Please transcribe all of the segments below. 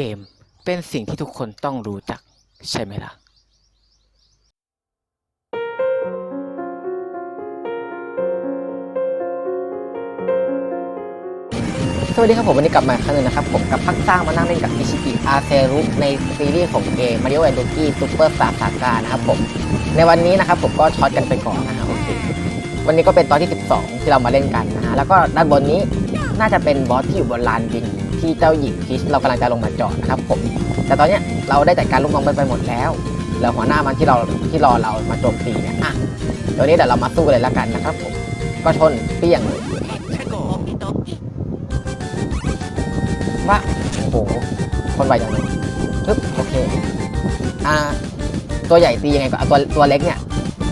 กมเป็นสิ่งที่ทุกคนต้องรู้จักใช่ไหมล่ะสวัสดีครับผมวันนี้กลับมาครั้งนึงนะครับ ผมกับพักสร้างมานั่งเล่นกับอิชิกิอาเซรุในซีรีส์ของเกม Mario and Luigi Super Star Saga นะครับผมในวันนี้นะครับผมก็ช็อตกันไปก่อนนะฮะโอเควันนี้ก็เป็นตอนที่ 12 ที่เรามาเล่นกันนะฮะแล้วก็ด้านบนนี้น่าจะเป็นบอสที่อยู่บนลานบิน ที่เจ้าหญิงพีชเรากำลังจะลงมาจอดนะครับผม แต่ตอนเนี้ยเราได้จัดการลูกน้องมันไปหมดแล้วเหลือหัวหน้ามันที่เราที่รอเรามาโจมตีเนี่ยอะเดี๋ยวนี้เดี๋ยวเรามาสู้กันเลยละกันนะครับผมก็ชนเปี้ยงเลยว่าโอ้โหคนไวจังเลยทึบโอเคอ่าตัวใหญ่ตียังไงก็ตัวตัวเล็กเนี่ย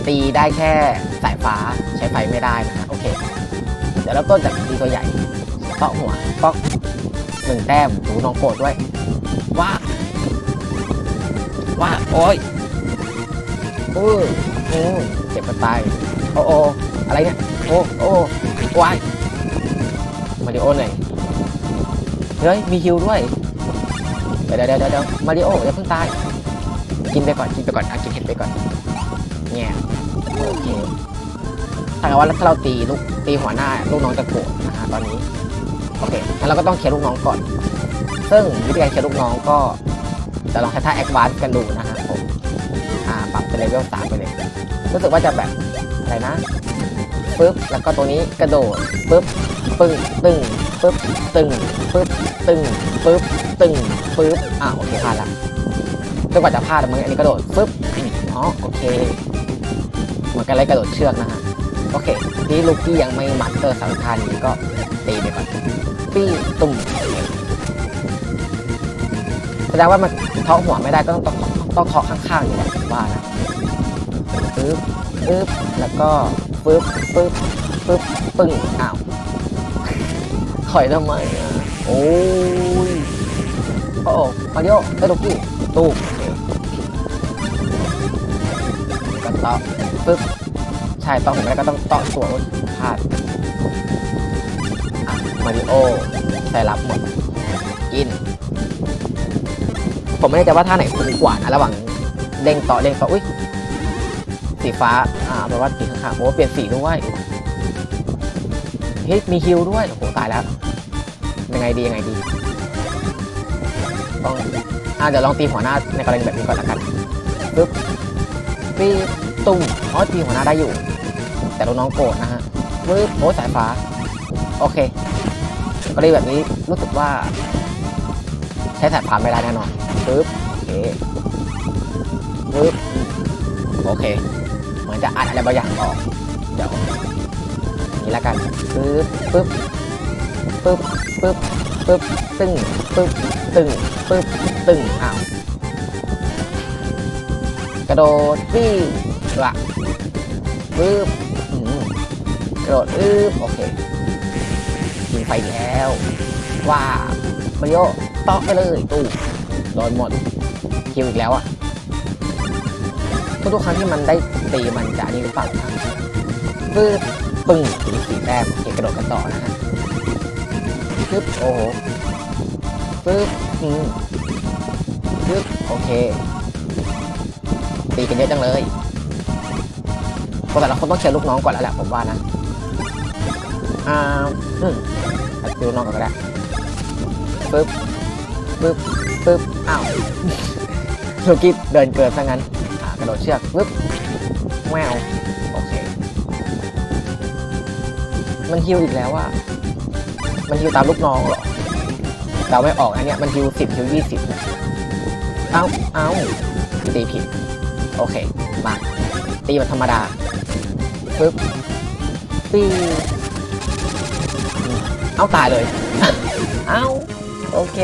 ตีได้แค่สายฟ้าใช้ไฟไม่ได้นะฮะโอเค เดี๋ยวเราต้นจากตีตัวใหญ่เตาะหัวป๊อก หนึ่งแต้มหูน้องโกรธด้วย ว่า ว่า โอ้ยอืออืออเจ็บปะตาย โอ้โออะไรเนี่ย โอ้โอ้วายมาริโอหน่อยเฮ้ย มีฮิวด้วย เดี๋ยวเดี๋ยวเดี๋ยวเดี๋ยวมาริโออย่าเพิ่งตาย กินไปก่อน กินไปก่อนอะกินเห็ดไปก่อนแง่โอเคถ้าเกิดว่าถ้าเราตีลูกตีหัวหน้า ลูกน้องจะโกรธนะฮะตอนนี้ โอเคงั้นเราก็ต้องเคลียร์ลูกน้องก่อน ซึ่งวิธีการเคลียร์ลูกน้องก็จะลองใช้ท่าแอค a านซ์กันดูนะฮะผมอ่าปรับเป็นเลเวลสามไปเลย รู้สึกว่าจะแบบอะไรนะปึ๊บแล้วก็ตัวนี้กระโดดปึ๊บปึ้งตึงปึ๊บตึงปึ๊บตึงปึ๊บตึงปึ๊บอ่าโอเคพลาดละจนกว่าจะพลาดมึงอันนี้กระโดดปึ๊บอ๋อโอเคเหมือนกันเลยกระโดดเชือกนะฮะโอเคที่ลูกี้ยังไม่มาสเตอร์สังคารนี้ก็ ตีไปก่อนปี้ตุ่มแสดงว่ามันเคาะหัวไม่ได้ก็ต้องต้องต้องเคาะข้างๆอยู่แหละว่านะปึ๊บปึ๊บแล้วก็ปึ๊บปึ๊บปึ๊บปึ้งอ้าวถอยทำไมอะโอ้ยโอ้มาริโอไอ้ลูกกี้ตู้กันต่อปึ๊บใช่ต้องผมไม่ได้ก็ต้องต่อตัวโอ๊ยพลาด มาริโอใส่รับหมดกิน ผมไม่แน่ใจว่าท่าไหนคุ้มกว่านะระหว่างเด้งต่อเด้งต่ออุ้ยสีฟ้า อ่าแปลว่าสีข้างๆโอ้เปลี่ยนสีด้วยเฮ้ยมีฮิลด้วยโอ้โหตายแล้วยังไงดียังไงดีต้องอ่าเดี๋ยวลองตีหัวหน้าในกรณีแบบนี้ก่อนละกันปึ๊บปีตุ้มอ๋อตีหัวหน้าได้อยู่ แต่ลูกน้องโกรธนะฮะปึ๊บโอ้สายฟ้า โอเค กรณีแบบนี้รู้สึกว่า ใช้สายฟ้าไม่ได้แน่นอนปึ๊บโอเคปึ๊บโอเค เหมือนจะอัดอะไรบางอย่างออก เดี๋ยวนี่ละกันปึ๊บปึ๊บปึ๊บปึ๊บปึ๊บตึงปึ๊บตึงปึ๊บตึงอ้าวกระโดดวิ่งละปึ๊บกระโดดอึ๊บโอเค ไฟแล้วว้ามาริโอต่อไปเลยตู้โดนหมดคิวอีกแล้วอะทุกๆครั้งที่มันได้ตีมันจะอันนี่หรือเปล่าปึ๊บปึ้งถึงสี่แต้มโอเคกระโดดกันต่อนะฮะปึ๊บโอ้โหปึ๊บอืมปึ๊บโอเคตีกันเยอะจังเลยคนแต่ละคนต้องเชียร์ลูกน้องก่อนแล้วแหละผมว่านะ อ่า อืม ดูลูน้องก็ได้ปึ๊บปึ๊บปึ๊บอ้าวลูกี้เดินเกินซะงั้นกระโดดเชือกปึ๊บแววโอเค มันฮิวอีกแล้วอะมันฮิวตามลูกน้องเหรอเราไม่ออกอันเนี้ยมันฮิวสิบฮิวยี่สิบเอ้าเอ้าตีผิด โอเค มา ตีมันธรรมดาปึ๊บตี เอ้าตายเลย เอ้าโอเค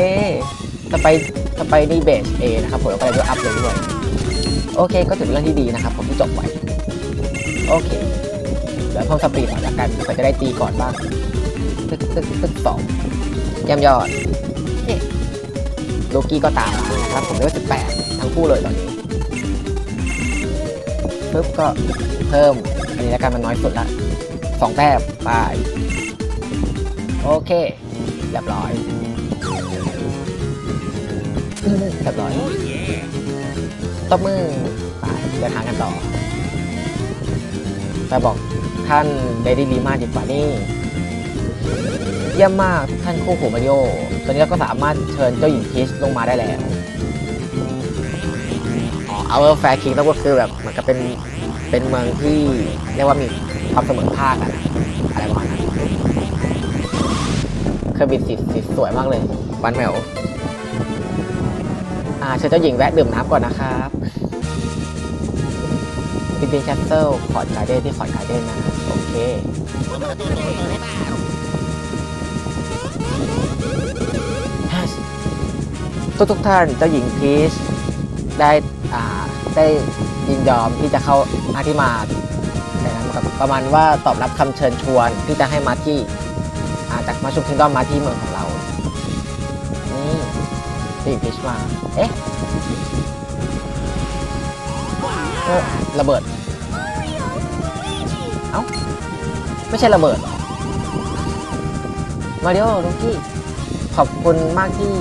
จะไปจะไปนี่เบสเอนะครับผมแล้วก็เลยด้วยอัพเลยด้วย โอเคก็ถือเป็นเรื่องที่ดีนะครับ ผมที่จบไว้ โอเคเดี๋ยวเพิ่มสปีดหน่อยละกันเพื่อจะได้ตีก่อนบ้างตึกตึกตึกสองเยี่ยมยอดเย้โลกี้ก็ตามนะครับ ผมเลเวลสิบแปดทั้งคู่เลยตอนนี้ปึ๊บก็เพิ่ม อันนี้ละกันมันน้อยสุดละสองแต้มไป โอเคเรียบร้อยเรียบร้อยตบมือไปเดินทางกันต่อแต่บอกท่านเดดี้ดีมากดีกว่านี่เยี่ยมมากท่านคู่หูมาริโอตอนนี้เราก็สามารถเชิญเจ้าหญิงพีชลงมาได้แล้วเอาแฟร์คิงต้องก็คือแบบเหมือนกับเป็นเป็นเมืองที่เรียกว่ามีความเสมอภาคอะนะอะไรประมาณนั้น เครื่องบินสีสีสวยมากเลยวันแมวอ่าเชิญเจ้าหญิงแวะดื่มน้ำก่อนนะครับบินบินแคสเซิลขอดการ์เด้นที่ขอดการ์เด้นนะโอเคทุกทุกๆท่านเจ้าหญิงพีชได้อ่าได้ยินยอมที่จะเข้าอาที่มาอะไรนะเหมือนกับประมาณว่าตอบรับคำเชิญชวนที่จะให้มาที่อ่า จากมาชุมคิงดอมมาที่เมืองของเรา นี่เจ้าหญิชมา เอ๊ะเอ้ระเบิด เอ้า ไม่ใช่ระเบิด มาริโอลุงกี้ ขอบคุณมากที่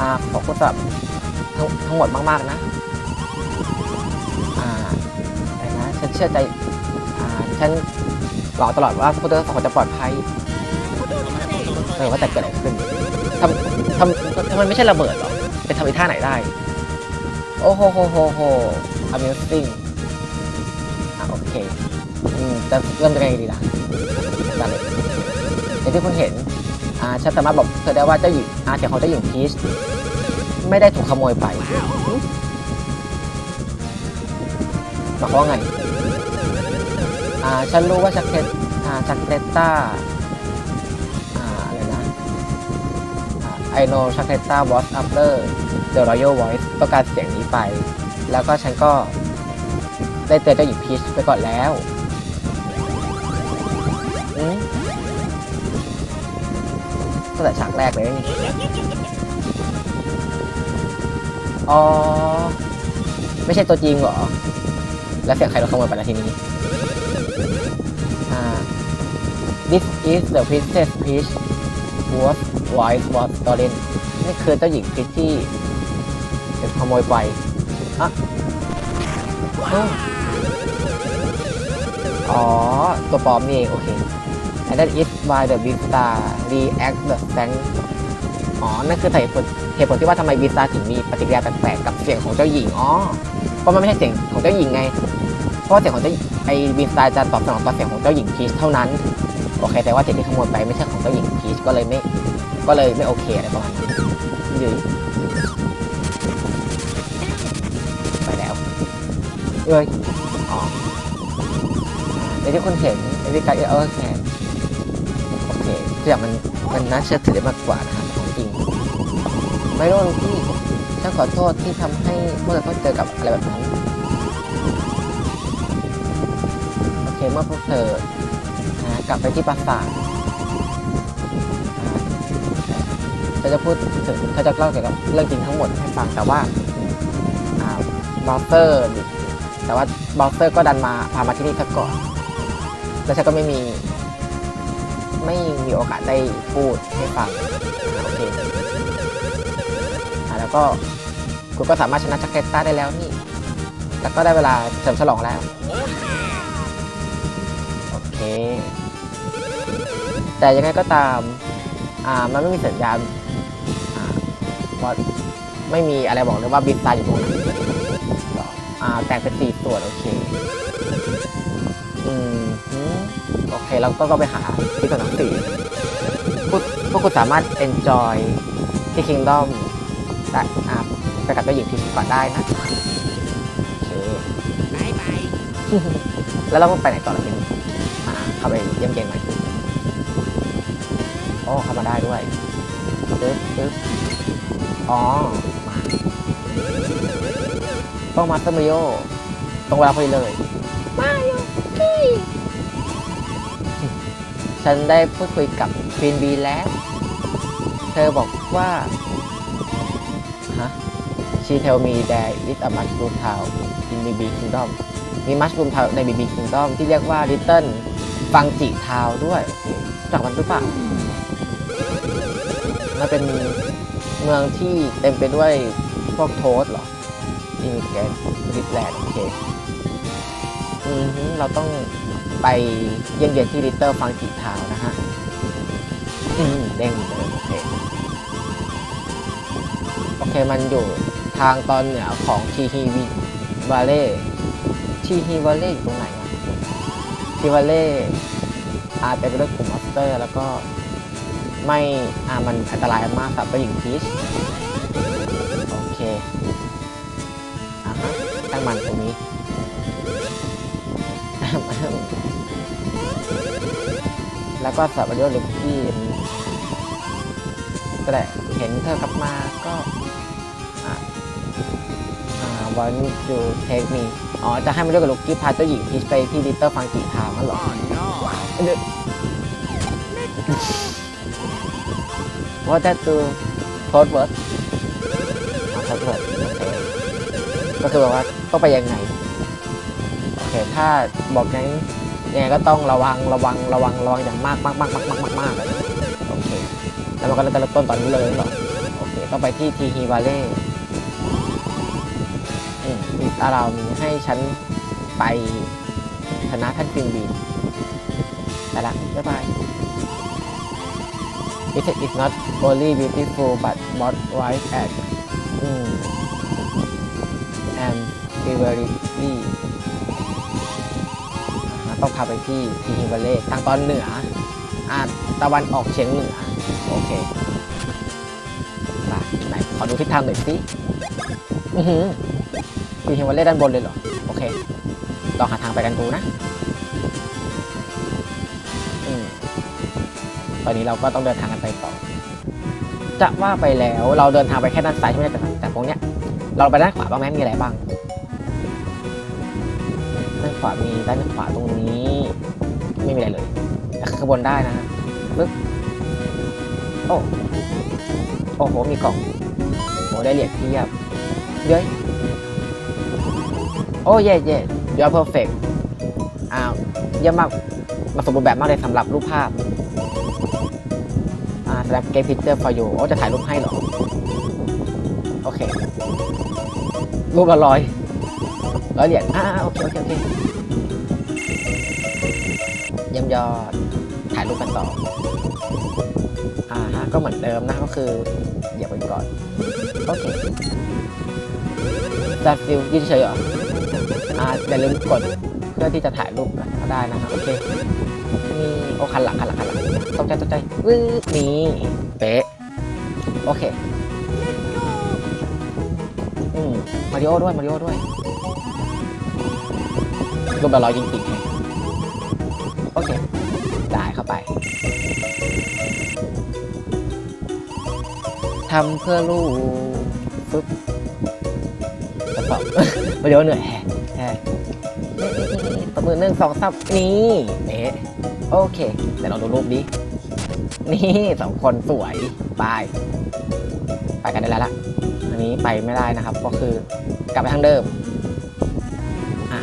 อ่า ขอบคุณสำหรับทั้งทั้งหมดมาก ๆ นะ อ่าอะไรนะ ฉันเชื่อใจ อ่า ฉันหวังตลอดว่าพวกเธอสองคนจะปลอดภัย ออว่าแต่เกิดอะไรขึ้นทำทำทำไมไม่ใช่ระเบิดหรอไปทำอีท่าไหนได้ โอ้โหโหโหโห amusing อ่าโอเคอืมจะเริ่มยังไงดีล่ะนั่นเลยอย่างที่คุณเห็นอ่าฉันสามารถบอกเธอได้ว่าเจ้าหญิงอาเสียงของเจ้าหญิงพีชไม่ได้ถูกขโมยไปหมายความว่าไงอ่าฉันรู้ว่าชักเทอ่าชักเตต้าอ่า I know ชักเตต้า was after the royal voice ต้องการเสียงนี้ไป แล้วก็ฉันก็ได้เตือเจ้าหญิงพีชไปก่อนแล้วอืมตั้งแต่ฉากแรกเลยนี่อ๋อ ไม่ใช่ตัวจริงเหรอ แล้วเสียงใครเราขโมยไปแล้วทีนี้อ่า This is the princess Peach was voice was stolen นี่คือเจ้าหญิงพีชที่เป็นขโมยไปอะเอ้าอ๋อ ตัวปลอมนี่เอง โอเค and that is why the beast star react the stank อ๋อ นั่นคือเหตุผลเหตุผลที่ว่าทำไมบีซาถึงมีปฏิกิริยาแปลกๆกับเสียงของเจ้าหญิง อ๋อ เพราะมันไม่ใช่เสียงของเจ้าหญิงไง เพราะว่าเสียงของเจ้าไอ้บีซาจะตอบสนองต่อเสียงของเจ้าหญิงพีชเท่านั้น โอเค แต่ว่าเสียงที่ขโมยไปไม่ใช่ของเจ้าหญิงพีชก็เลยไม่ ก็เลยไม่โอเคอะไรประมาณนี้ยืยไปแล้วเอ้ยอ๋อในที่คุณเห็นในวิการเออแคนโอเคทุกอย่างมันมันน่าเชื่อถือได้มากกว่านะครับของจริง ไม่รู้พี่ฉันขอโทษที่ทำให้พวกเราต้องเจอกับอะไรแบบนั้นโอเคเมื่อพวกเธอกลับไปที่ปราสาท เธอจะพูดถึงเธอจะเล่าเกี่ยวกับเรื่องจริงทั้งหมดให้ฟังแต่ว่าอ่าบอสเซอร์แต่ว่าบอสเซอร์ก็ดันมาพามาที่นี่ซะก่อน แล้วฉันก็ไม่มี ไม่มีโอกาสได้พูดให้ฟังโอเคอแล้วก็คุณก็สามารถชนะชักเกตต้าได้แล้วนี่ แล้วก็ได้เวลาเฉลิมฉลองแล้ว โอเค แต่ยังไงก็ตาม อ่า มันไม่มีสัญญาณอ่า ว่าไม่มีอะไรบอกเลยว่าบินตายอยู่ตรงไหนหรออ่าแตกเป็นสี่ส่วนโอเคอืมโอเคเราก็ก็ไปหาที่ตัวหนังสือพวกพวกคุณสามารถ enjoy ที่ Kingdom ได้อ่าไปกับเจ้าหญิงพีชก่อนได้นะโอเคแล้วเราก็ไปไหนต่อล่ะทีนี้อ่าเข้าไปเยี่ยมเยียนหน่อยโอ้เข้ามาได้ด้วยปึ๊บปึ๊บ อ๋อมาต้องมาสมิโยตรงเวลาพอดีเลย มาโยพี่ฉันได้พูดคุยกับควีนบีแล้ว เธอบอกว่า ฮะ She tell me there is a mushroom town in BB Kingdom มี mushroom town ใน BB Kingdom ที่เรียกว่า Little ฟังจิทาวด้วยโอเครู้จากมันหรือเปล่ามันเป็น เมืองที่เต็มไปด้วยพวกโทสเหรออิมิเกนดิสแลนด์โอเค อือเราต้องไปเยี่ยมเยียนที่ลิตเตอร์ฟังกิทาวนะฮะ อืมเด้งเลยโอเค โอเค มันอยู่ทางตอนเหนือของทีฮีวีวาเล่ทีฮีวาเล่อยู่ตรงไหนอะทีวาเล่อาจจะเป็นด้วยกลุ่มมอสเตอร์ แล้วก็ ไม่อ่ามันอันตรายมากสำหรับผู้หญิงพีชโอเคอ่าฮะตั้งมันตรงนี้แล้วก็สับปะรดลูกกี้แต่เห็นเธอกลับมาก็อ่าอ่าวันจูเทคมีอ๋อ จะให้มาด้วยกับลูกกี้พาเจ้าหญิงพีชไปที่ลิตเตอร์ฟังกีทาวนั่นเหรอ เดี๋ยวว่าแต่ตัวโพสเวิร์ดอ๋อโพสเวิร์ดโอเคก็คือแบบว่าต้องไปยังไง โอเค ถ้าบอกงั้นยังไงก็ต้องระวังระวังระวังระวังอย่างมากมากมากมากมากมากมากโอเค แล้วมันก็จะเริ่มต้นตอนนี้เลยหรอโอเค ต้องไปที่ทีฮีวาเล่อีสอารามีให้ฉันไปชนะท่านฟิงบีไปละบ๊ายบาย It is not only beautiful but most wise and อืม and very อ่าต้องพาไปที่ทีฮิวเล่ทางตอนเหนืออ่าตะวันออกเฉียงเหนือ โอเคไปไหนขอดูทิศทางหน่อยสิอือหือทีฮิวเล่ด้านบนเลยเหรอ โอเคลองหาทางไปกันดูนะ ตอนนี้เราก็ต้องเดินทางกันไปต่อ จะว่าไปแล้วเราเดินทางไปแค่ด้านซ้ายใช่ไหมแต่แต่ตรงเนี้ย เราไปด้านขวาบ้างไหมมีอะไรบ้างด้านขวามีด้านขวาตรงนี้ ไม่มีอะไรเลยข้างบนได้นะปึ๊บโอ้โอ้โหมีกล่องโอ้ได้เหรียญเทียบเย้ยโอ้เย่เย่ยอดเพอร์เฟกอ้าวเยี่ยมมากมาสมบูรณ์แบบมากเลยสำหรับรูปภาพ อ่าสำหรับเกมพิเตอร์ฟอร์ยูโอ้จะถ่ายรูปให้เหรอ โอเค รูปละร้อยร้อยเหรียญอ่าโอเค โอเค โอเคเยี่ยมยอด ถ่ายรูปกันต่อ อ่าฮะ ก็เหมือนเดิมนะ ก็คือเหยียบไปก่อน โอเคจัดฟิลยืนเฉยเหรออ่าอย่าลืมกดเพื่อที่จะถ่ายรูปก็ได้นะครับ โอเค มีโอคันหลังคันหลังคันหลัง กใจตกใจวืดนี่เป๊ะโอเคอืมมาริโอด้วยมาริโอด้วยรูปละร้อยจริงๆแฮะโอเคได้เข้าไปทำเพื่อลูกฟึบกระสอบมาริโอเหนื่อยแฮะแฮตบมือหนึ่งสองสามนี่เอ๊ะโอเคเดี๋ยวเราดูรูปดิ นี่สองคนสวยไปไปกันได้แล้วละอันนี้ไปไม่ได้นะครับ ก็คือกลับไปทางเดิมอ่า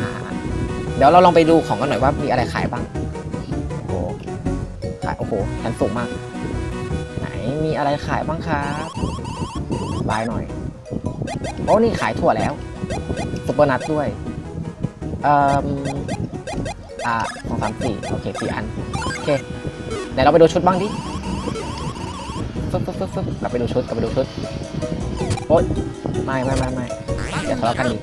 เดี๋ยวเราลองไปดูของกันหน่อยว่ามีอะไรขายบ้างโอ้โหขายโอ้โหชั้นสูงมาก ไหนมีอะไรขายบ้างครับบายหน่อยโอ้นี่ขายถั่วแล้วซุปเปอร์นัทด้วยเอ่ออ่าสองสามสี่โอเคสี่อัน โอเคเดี๋ยวเราไปดูชุดบ้างดิ ฟึบฟึบฟึบฟึบกลับไปดูชุดกลับไปดูชุดโอ๊ยไม่ไม่ไม่ไม่อย่าทะเลาะกันดิ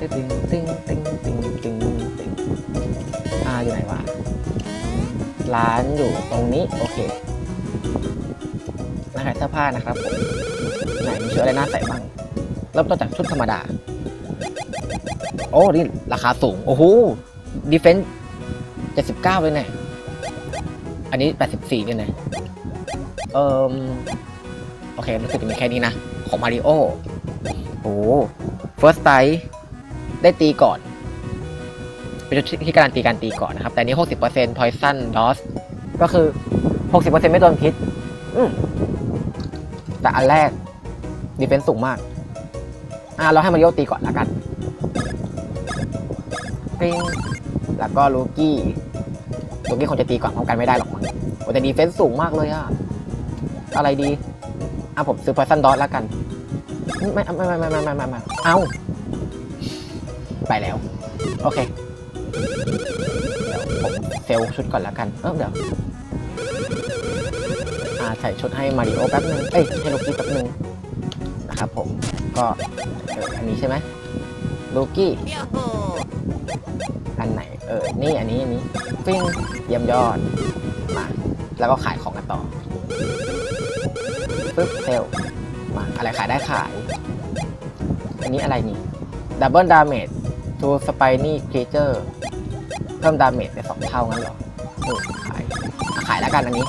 ตึงตึงตึงตึงตึงตึงอ่าอยู่ไหนวะร้านอยู่ตรงนี้โอเคร้านขายเสื้อผ้านะครับผมไหนมีชุดอะไรน่าใส่บ้างเริ่มต้นจากชุดธรรมดา โอ้นี่ราคาสูง โอ้โหดีเฟนส์เจ็ดสิบเก้าเลยเนี่ยอันนี้แปดสิบสี่เลยนี่ย เออโอเครู้สึกจะมีแค่นี้นะ ของมาริโอโอ้เฟิร์สไตได้ตีก่อน เป็นชุดที่การันตีการตีก่อนนะครับ แต่นี้หกสิบเปอร์เซ็นต์พอยซันดอสก็คือหกสิบเปอร์เซ็นต์ไม่โดนพิษอืมแต่อันแรกดีเฟนส์สูงมาก อ่าเราให้มาริโอตีก่อนแล้วกันปิ้งแล้วก็ลูกี้ลูกี้คงจะตีก่อนพร้อมกันไม่ได้หรอกมั้งแต่ดีเฟนส์สูงมากเลยอะ อะไรดี อะผมซื้อพอยซันดอทแล้วกัน ไม่ไม่ไม่ไม่ไม่ไม่ไม่เอาไปแล้ว โอเคเผมเซลชุดก่อนแล้วกัน เออเดี๋ยวใส่ชุดให้มาริโอแป๊บนึง เอ้ยให้ลูกี้แป๊บนึงนะครับผม ก็อันนี้ใช่ไหมลูกี้อันไหน เออ นี่อันนี้ อันนี้ฟิ้งเยี่ยมยอด มา แล้วก็ขายของ ปึ๊บเซลมาอะไรขายได้ขาย อันนี้อะไรนี่ดับเบิลดาเมจ to spiny creature เพิ่มดาเมจไปสองเท่างั้นเหรอเออขายขายแล้วกันอันนี้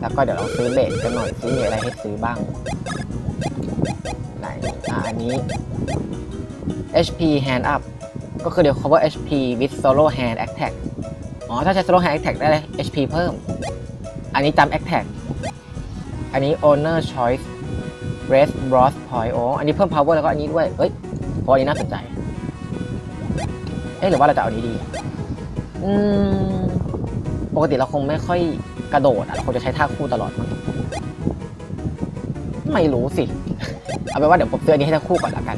แล้วก็เดี๋ยวเราซื้อเบสกันหน่อยซิมีอะไรให้ซื้อบ้างไหนอะอันนี้ HP hand up ก็คือเดี๋ยว cover HP with solo hand attack อ๋อ ถ้าใช้ solo hand attack ได้ HP เพิ่ม อันนี้จำ attack อันนี้ owner choice rest bros point อ๋ออันนี้เพิ่ม power แล้วก็อันนี้ด้วยเอ้ยเพราะอันนี้น่าสนใจ เอ๊ะหรือว่าเราจะเอาอันนี้ดี อืม ปกติเราคงไม่ค่อยกระโดดอะเราคงจะใช้ท่าคู่ตลอดมั้งไม่รู้สิ เอาเป็นว่าเดี๋ยวผมซื้อนนี้ให้ท่าคู่ก่อนละกัน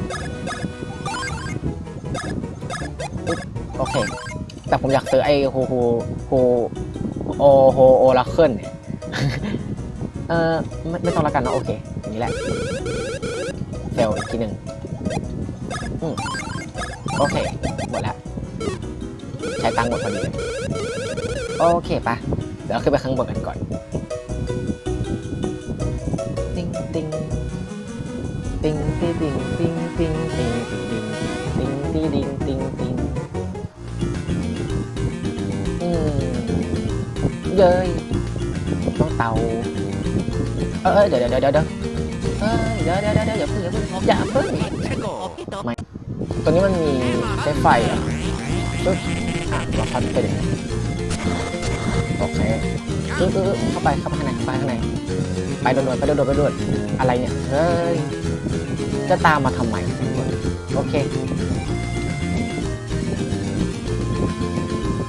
โอเค แต่ผมอยากซื้อไอ้ฮูฮูฮูโอโฮโอลาเคิลเนี่ย เออไม่ไม่ต้องละกันเนอะโอเคอย่างนี้แหละเซลอีกทีหนึ่งอืมโอเค หมดแล้ว ใช้ตังค์หมดพอดีเลยโอเคปะเดี๋ยวขึ้นไปข้างบนกันก่อนติงติงติงติงติงติงติงติงติงติงติงติงติงติงอืมเย้ต้องเตา เออเดี๋ยวเดี๋ยวเดี๋ยวเดี๋ยวเอ้ยเดี๋ยวเดี๋ยวเดี๋ยวเดี๋ยวอย่าเพิ่งอย่าเพิ่งอย่าเพิ่งตัวนี้มันมีใช้ไฟอะปึ๊บอะเราพัดไปเลยโอเคปึ๊บปึ๊บปึ๊บเข้าไปเข้าไปข้างในเข้าไปข้างในไปโดดๆไปโดดๆไปโดดอะไรเนี่ยเฮ้ยจะตามมาทำไมโอเค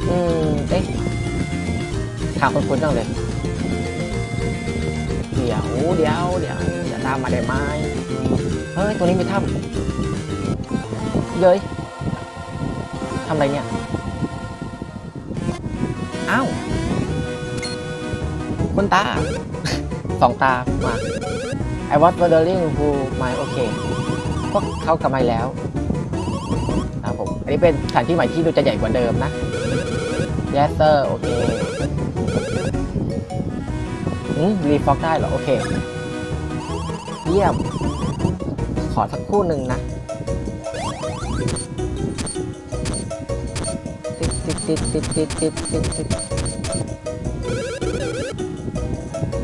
อืมเอ๊ะทางคุ้นๆจังเลย เดี๋ยวเดี๋ยวเดี๋ยวตามมาได้ไหมเฮ้ย ตัวนี้มีถ้ำเย้ยทำอะไรเนี่ย อ้าว คุณตา สองตา มา I was wondering who my โอเคพวกเขากลับมาแล้วครับผม อันนี้เป็นสถานที่ใหม่ที่ดูจะใหญ่กว่าเดิมนะ Yes sir โอเค รีฟ็อกได้เหรอ โอเค เยี่ยม ขอสักคู่หนึ่งนะติดติดติดติดติดติดติดติด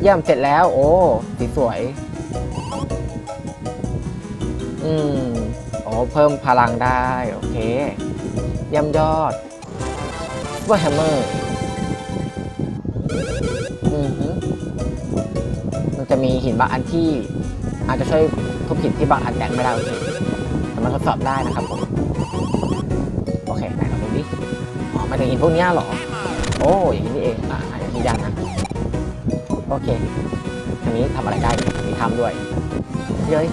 เยี่ยมเสร็จแล้ว โอ้สีสวย อืมโอ้เพิ่มพลังได้ โอเค เยี่ยมยอดว่าแฮมเมอร์างอันที่อาจจะช่วยทุบหินที่บางอันแตกไม่ได้แต่มันทดสอบได้นะครับผมโอเคไหนเราดูดิอ๋อมาถึงหินพวกนี้เหรอ โอ้อย่างนี้เองอ่าอย่างนี้ยันนะโอเคอันนี้ทำอะไรได้มีทำด้วยเย้ย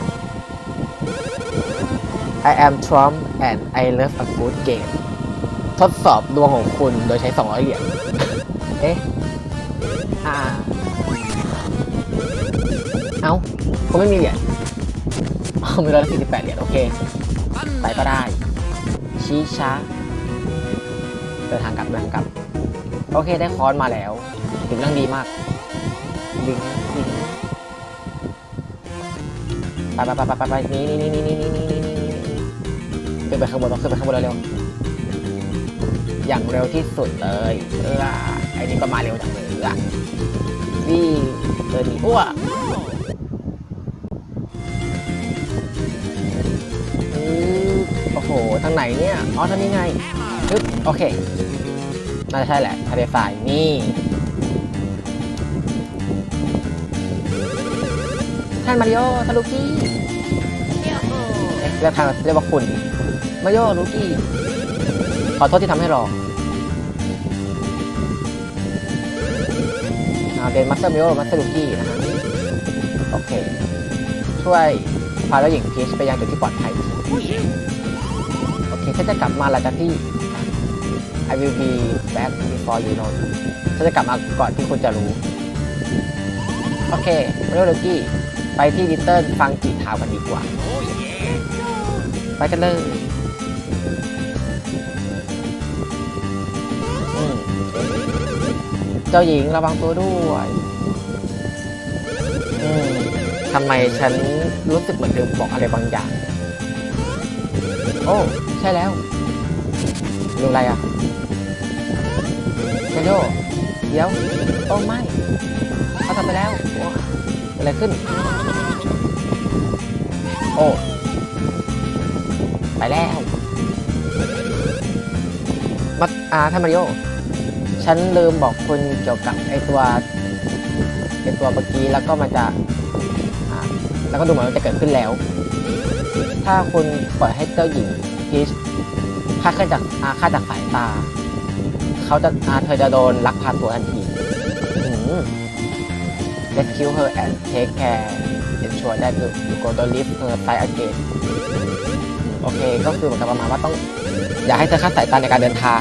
I am Trump and I love a good game ทดสอบดวงของคุณโดยใช้ 200 เหรียญ เอ๊ะ อ่า อ้าไม่มีเหรียญอ๋อมีร้อยสี่สิบแปดเหรียญโอเค ไปก็ได้ ชี้ช้าเดินทางกลับเดินทางกลับ โอเคได้คอนมาแล้วถึงเรื่องดีมากดึงดึงไปไปไปไปไปไปนี่นี่นี่นี่นี่นี่นี่นี่ขึ้นไปข้างบนขึ้นไปข้างบนเร็วๆอย่างเร็วที่สุดเลยเออไอ้นี่ก็มาเร็วจังเลยอะนี่เออดีอ้วอื ทางไหนเนี่ย อ๋อทางนี้ไงปึ๊บโอเค น่าจะใช่แหละทะเลทรายนี่ ท่านมาริโอท่านลูกี้เอ๊ะเรียกทางเรียกว่าคุณมาริโอลูกี้ ขอโทษที่ทำให้รออ่าเป็นมัสเตอร์มิโอมัสเตอร์ลูกี้นะฮะโอเค ช่วยพาเจ้าหญิงพีชไปยังจุดที่ปลอดภัยทีโอเค ฉันจะกลับมาหลังจากที่ I will be back before you know ฉันจะกลับมาก่อนที่คุณจะรู้ โอเคเร็วเลกี้ ไปที่ดิเติลฟังจีทาวกันดีกว่า ไปกันเลยเจ้าหญิงระวังตัวด้วยอืมทำไมฉันรู้สึกเหมือนเธอบอกอะไรบางอย่าง อ้ใช่แล้วดูอะไรอะเมโยเดี๋ยวโอ้ไม่เขาทำไปแล้วโอ้อะไรขึ้น โอ้ ไปแล้ว มาอาท่านมาริโอ ฉันลืมบอกคุณเกี่ยวกับไอตัวไอตัวเมื่อกี้แล้วก็มันจะแล้วก็ดูเหมือนมันจะเกิดขึ้นแล้ว ถ้าคุณปล่อยให้ จ้าหญิงพีชคาดจากอาคาดจากสายตา เขาจะอาเธอจะโดนลักพาตัวทันที rescue her and take care ensure that you go to live her side again โอเค ก็คือเหบประมาณว่าต้อง อย่าให้เธอคาดสายตาในการเดินทาง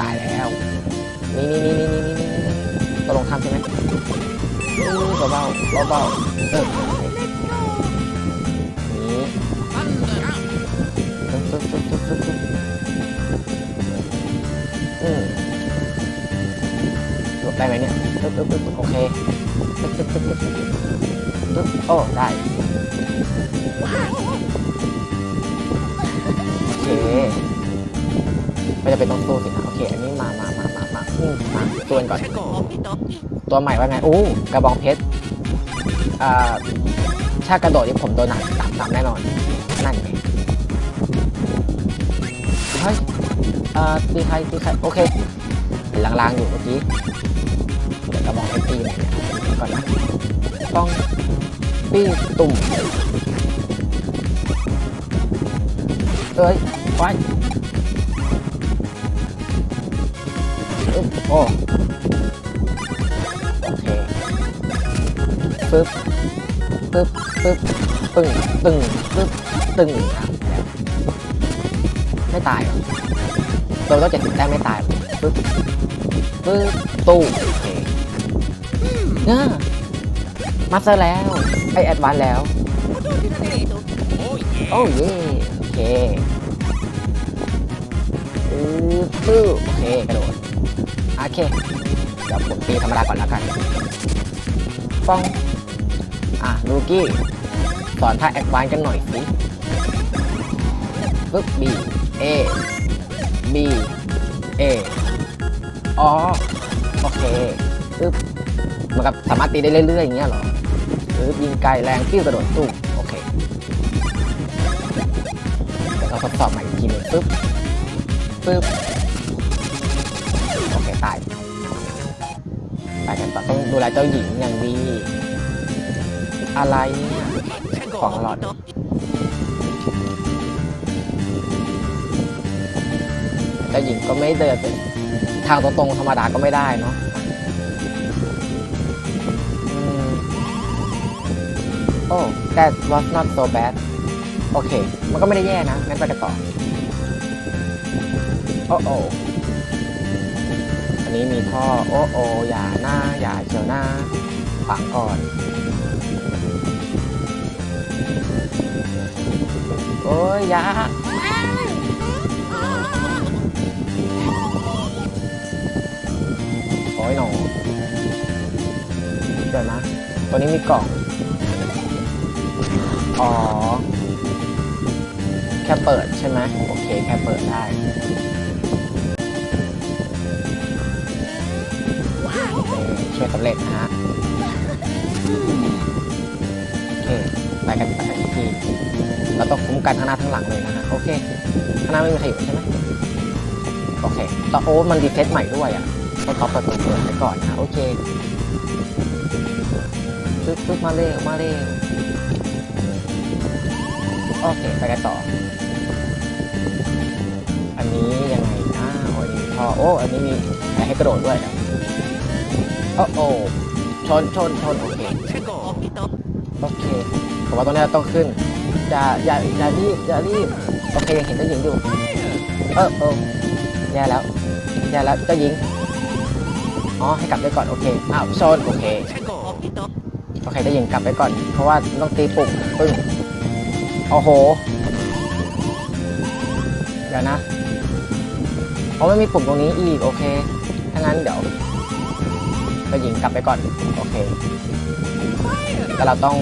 ตายแล้ว นี่นี่นี่นี่นี่นี่ตกลงทำใช่ไหมเบาเบาเบาเบานี่ หลบได้ไหมเนี่ยฟึ๊บฟึ๊บฟึ๊บโอเคฟึ๊บฟึ๊บฟึ๊บฟึ๊บฟึ๊บโอ้ได้โอเคไม่จะเป็นต้องสู้สินะโอเค อันนี้มามามามามาอืมมาตัวนก่อน ตัวใหม่ว่าไงโอ้กระบองเพชรอ่าถ้ากระโดดนี่ผมโดนหนักต่ำต่ำแน่นอนนั่นไง อ่าตีใครตีใครโอเคเห็นลางๆอยู่เมื่อกี้เดี๋ยวกระบองเพชรตีหนเนี่ยก่อนนะต้องปิ้ตุ่มเอ้ยไปอึ๊บโอ้โอเคปึ๊บปึ๊บปึ๊บปึ้งตึงปึ๊บตึงไม่ตายหรอ ตัวต้องเจ็ดสิบแต้มไม่ตายปึ๊บปึ๊บตู้โอเคน่ามาสเตอร์แล้ว ไอแอดวานแล้ว โอ้ยโอเคอือปึ๊บโอเค กระโดด โอเค เดี๋ยวผมตีธรรมดาก่อนแล้วกันป้องอะลูกี้ สอนท่าแอดวานกันหน่อยสิปึ๊บ B A B A อ๋อ โอเคปึ๊บมันกับสามารถตีได้เรื่อยๆอย่างเงี้ยเหรอปึ๊บยิงไกลแรงปิ้วกระโดดตุ้มโอเคเดี๋ยวเราทดสอบใหม่อีกทีหนึงปึ๊บปึ๊บโอเคตายไปกันต่อต้องดูแลเจ้าหญิงอย่างดี อะไรของหลอด เจ้าหญิงก็ไม่เดินเป็นทางตรงๆธรรมดาก็ไม่ได้เนาะโอ้ that was not so bad โอเค มันก็ไม่ได้แย่นะ งั้นไปกันต่อ โอ้โออันนี้มีท่อ โอ้โออย่าหน้า อย่าเฉียวหน้าฝังก่อน โอ้ยอยา เดี๋ยวนะ ตัวนี้มีกล่อง อ๋อ แค่เปิดใช่ไหมโอเค แค่เปิดได้โอเช่วยสำเร็จนะฮะโอเค ไปกันไปกันอีกทีเราต้องคุ้มกันทั้งหน้าทั้งหลังเลยนะฮะโอเค ข้างหน้าไม่มีใครอยู่ใช่ไหมโอเคต่อโอ้มันรีเซ็ตใหม่ด้วยอะต้องท็อปประตูเปิดไว้ก่อนนะ โอเค ปึ๊บปึ๊บมาเร็วมาเร็วโอเค ไปกันต่อ อันนี้ยังไงนะโอ้ยมีท่อโอ้ อันนี้มีให้กระโดดด้วยโอ้โอ้ชนชนชนโอเคโอเคผมว่าตรงนี้เราต้องขึ้นอย่าอย่าอย่ารีบอย่ารีบโอเคยังเห็นเจ้าหญิงอยู่เออเออแย่แล้วแย่แล้วเจ้าหญิงอ๋อให้กลับไปก่อนโอเคอ้าวโซนโอเค โอเคเจ้าหญิงกลับไปก่อน เพราะว่าต้องตีปุ่มปึ้งโอ้โห เดี๋ยวนะเพราะไม่มีปุ่มตรงนี้อีก โอเคถ้างั้นเดี๋ยวเจ้าหญิงกลับไปก่อน โอเคแล้วเราต้อง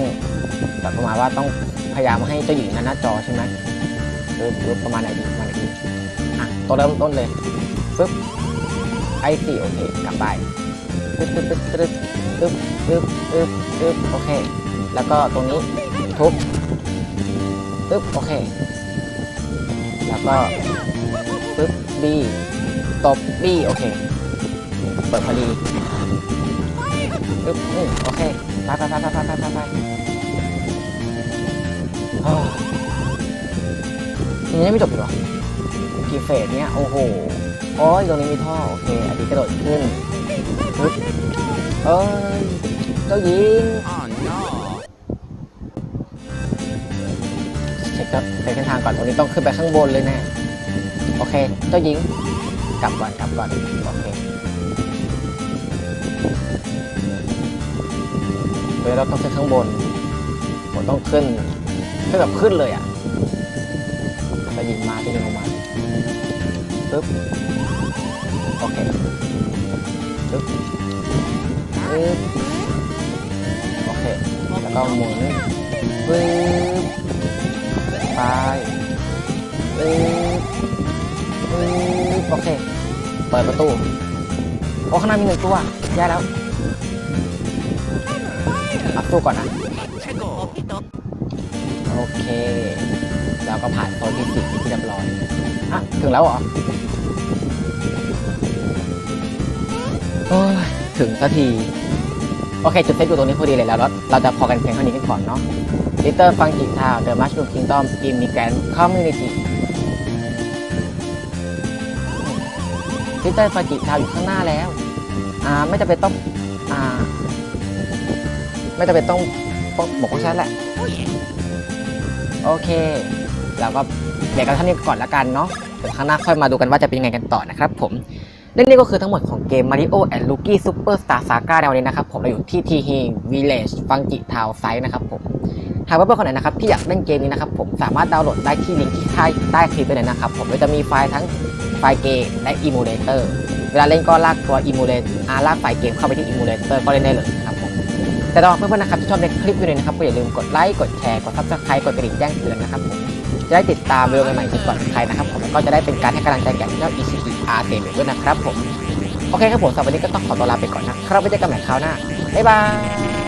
แบบประมาณว่าต้องพยายามให้เจ้าหญิงนั้นหน้าจอใช่ไหมหรือหรือประมาณไหนดีประมาณไหนดีอะตัวเริ่มต้นเลยฟึบไอซีโอเคกลับไปปึ๊บปึ๊บปึ๊บปึ๊บปึ๊บ อึ๊บอึ๊บอึ๊บโอเค แล้วก็ตรงนี้ทุบอึ๊บโอเค แล้วก็ปึ๊บบีตบบีโอเค เปิดพอดีอึ๊บนี่โอเค ไปไปไปไปไปไปไปยังไม่จบอีกหรอกี่เฟสเนี้ย โอ้โหอ๋อตรงนี้มีท่อ โอเค อันนี้กระโดดขึ้นปึ๊บเออ เจ้าหญิง Oh no! เช็คครับเช็คเส้นทางก่อนตรงนี้ต้องขึ้นไปข้างบนเลยแน่โอเค เจ้าหญิง กลับก่อนกลับก่อน โอเคเดี๋ยวเราต้องขึ้นข้างบน ผมต้องขึ้นขึ้นแบบขึ้นเลยอะเจ้าหญิงมาเจ้าหญิงลงมาปึ๊บ โอเคปึ๊บปึ๊บ ก็หมุนปึ๊บไปปึ๊บปึ๊บโอเค เปิดประตู โอ้ข้างหน้ามีหนึ่งตัวแย่แล้วอัพสู้ก่อนนะ โอเค แล้วก็ผ่านโซนที่สิบที่เรียบร้อย อะ ถึงแล้วเหรอโอ้ยถึงสักที โอเค จุดเซตอยู่ตรงนี้พอดีเลยแล้ว เราจะพอกันเพียงเท่านี้กันก่อนเนาะ Little Funky Town The Mushroom Kingdom Immigrant Community Little Funky Town อยู่ข้างหน้าแล้ว อ่า ไม่จำเป็นต้อง อ่า ไม่จำเป็นต้องต้องบอกว่าฉันแหละ โอเค แล้วก็เดี๋ยวกันเท่านี้ก่อนละกันเนาะ เดี๋ยวข้างหน้าค่อยมาดูกันว่าจะเป็นยังไงกันต่อนะครับผม และนี่ก็คือทั้งหมดของเกม Mario and Luigi Superstar Saga ในวันนี้นะครับผมเราอยู่ที่ t h Village Funky Town Site นะครับผมหากว่าเพื่อนคนไหนนะครับที่อยากเล่นเกมนี้นะครับผมสามารถดาวน์โหลดได้ที่ลิงก์ที่ใต้ใต้คลิปไปเลยนะครับผมโดยจะมีไฟล์ทั้งไฟล์เกมและอิมูเลเตอร์เวลาเล่นก็ลากตัวอิมูเลตอาลากไฟล์เกมเข้าไปที่อิมูเลเตอร์ก็เล่นได้เลยนะครับผมแต่สำหรับเพื่อนๆนะครับที่ชอบในคลิปวิดีโอนี้นะครับก็อย่าลืมกดไลค์กดแชร์กดซับสไครต์กดกระดิ่งแจ้งเตือนนะครับผม จะได้ติดตามวิดีโอใหม่ๆก่อนใครนะครับผมก็จะได้เป็นการให้กำลังใจแก่ช่อง ECE R เซด้วยนะครับผม โอเคครับผมสำหรับวันนี้ก็ต้องขอตัวลาไปก่อนนะครับไว้เจอกันใหม่คราวหน้าบ๊ายบาย